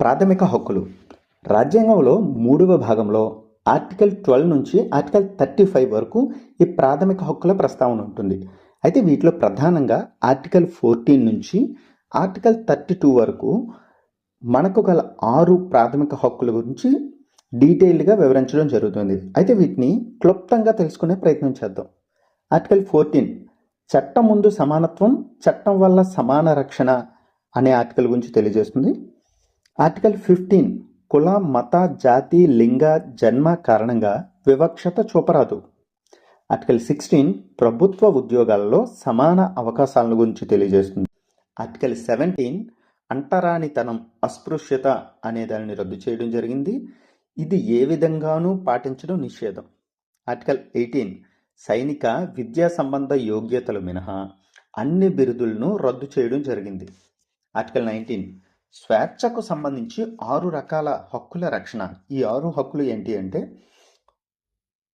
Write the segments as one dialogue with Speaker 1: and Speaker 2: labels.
Speaker 1: ప్రాథమిక హక్కులు. రాజ్యాంగంలో మూడవ భాగంలో ఆర్టికల్ ట్వెల్వ్ నుంచి ఆర్టికల్ థర్టీ ఫైవ్ వరకు ఈ ప్రాథమిక హక్కుల ప్రస్తావన ఉంటుంది. అయితే వీటిలో ప్రధానంగా ఆర్టికల్ ఫోర్టీన్ నుంచి ఆర్టికల్ థర్టీ టూ వరకు మనకు గల ఆరు ప్రాథమిక హక్కుల గురించి డీటెయిల్డ్గా వివరించడం జరుగుతుంది. అయితే వీటిని క్లుప్తంగా తెలుసుకునే ప్రయత్నం చేద్దాం. ఆర్టికల్ ఫోర్టీన్ చట్టం ముందు సమానత్వం చట్టం వల్ల సమాన రక్షణ అనే ఆర్టికల్ గురించి తెలియజేస్తుంది. ఆర్టికల్ ఫిఫ్టీన్ కుల మత జాతి లింగ జన్మ కారణంగా వివక్షత చూపరాదు. ఆర్టికల్ సిక్స్టీన్ ప్రభుత్వ ఉద్యోగాలలో సమాన అవకాశాలను గురించి తెలియజేస్తుంది. ఆర్టికల్ సెవెంటీన్ అంటరానితనం అస్పృశ్యత అనే దానిని రద్దు చేయడం జరిగింది. ఇది ఏ విధంగానూ పాటించడం నిషేధం. ఆర్టికల్ ఎయిటీన్ సైనిక విద్యా సంబంధ యోగ్యతలు మినహా అన్ని బిరుదులను రద్దు చేయడం జరిగింది. ఆర్టికల్ నైన్టీన్ స్వేచ్ఛకు సంబంధించి ఆరు రకాల హక్కుల రక్షణ. ఈ ఆరు హక్కులు ఏంటి అంటే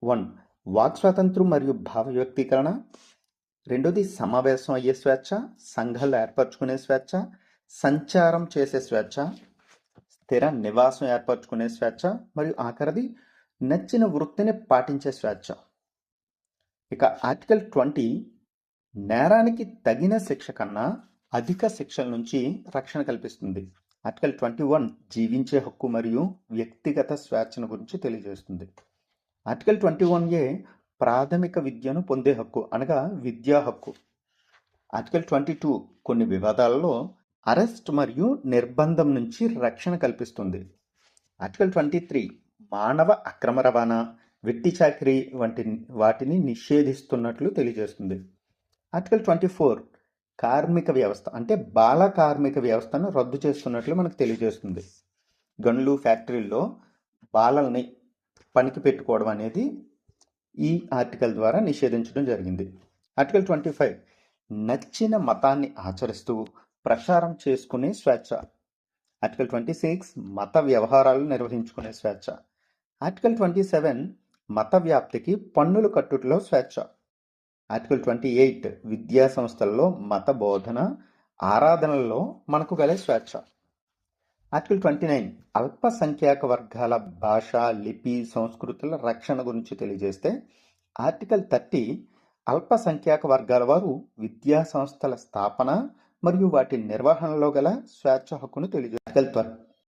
Speaker 1: వన్ వాక్ స్వాతంత్రం మరియు భావ వ్యక్తీకరణ. రెండోది సమావేశం అయ్యే స్వేచ్ఛ. సంఘాలు ఏర్పరచుకునే స్వేచ్ఛ. సంచారం చేసే స్వేచ్ఛ. స్థిర నివాసం ఏర్పరచుకునే స్వేచ్ఛ. మరియు ఆఖరిది నచ్చిన వృత్తిని పాటించే స్వేచ్ఛ. ఇక ఆర్టికల్ ట్వంటీ నేరానికి తగిన శిక్ష కన్నా అధిక శిక్షల నుంచి రక్షణ కల్పిస్తుంది. ఆర్టికల్ ట్వంటీ వన్ జీవించే హక్కు మరియు వ్యక్తిగత స్వేచ్ఛను గురించి తెలియజేస్తుంది. ఆర్టికల్ ట్వంటీ వన్ ఏ ప్రాథమిక విద్యను పొందే హక్కు అనగా విద్యా హక్కు. ఆర్టికల్ ట్వంటీ టూ కొన్ని వివాదాలలో అరెస్ట్ మరియు నిర్బంధం నుంచి రక్షణ కల్పిస్తుంది. ఆర్టికల్ ట్వంటీ త్రీ మానవ అక్రమ రవాణా వెట్టి చాకరీ వంటి వాటిని నిషేధిస్తున్నట్లు తెలియజేస్తుంది. ఆర్టికల్ ట్వంటీ ఫోర్ కార్మిక వ్యవస్థ అంటే బాల కార్మిక వ్యవస్థను రద్దు చేస్తున్నట్లు మనకు తెలియజేస్తుంది. గనులు ఫ్యాక్టరీల్లో బాలల్ని పనికి పెట్టుకోవడం అనేది ఈ ఆర్టికల్ ద్వారా నిషేధించడం జరిగింది. ఆర్టికల్ ట్వంటీ ఫైవ్ నచ్చిన మతాన్ని ఆచరిస్తూ ప్రచారం చేసుకునే స్వేచ్ఛ. ఆర్టికల్ ట్వంటీ సిక్స్ మత వ్యవహారాలు నిర్వహించుకునే స్వేచ్ఛ. ఆర్టికల్ ట్వంటీ సెవెన్ మత వ్యాప్తికి పన్నులు కట్టుటలో స్వేచ్ఛ. ఆర్టికల్ ట్వంటీ ఎయిట్ విద్యా సంస్థల్లో మత బోధన ఆరాధనల్లో మనకు గల స్వేచ్ఛ. ఆర్టికల్ ట్వంటీ నైన్ అల్పసంఖ్యాక వర్గాల భాష లిపి సంస్కృతుల రక్షణ గురించి తెలియజేస్తే ఆర్టికల్ థర్టీ అల్పసంఖ్యాక వర్గాల వారు విద్యా సంస్థల స్థాపన మరియు వాటి నిర్వహణలో గల స్వేచ్ఛ హక్కును తెలియజే ఆర్టికల్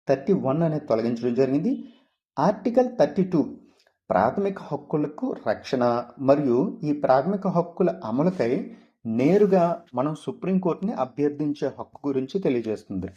Speaker 1: థర్టీ వన్ అనేది తొలగించడం జరిగింది. ఆర్టికల్ థర్టీ టూ ప్రాథమిక హక్కులకు రక్షణ మరియు ఈ ప్రాథమిక హక్కుల అమలుకై నేరుగా మనం సుప్రీంకోర్టుని అభ్యర్థించే హక్కు గురించి తెలియజేస్తుంది.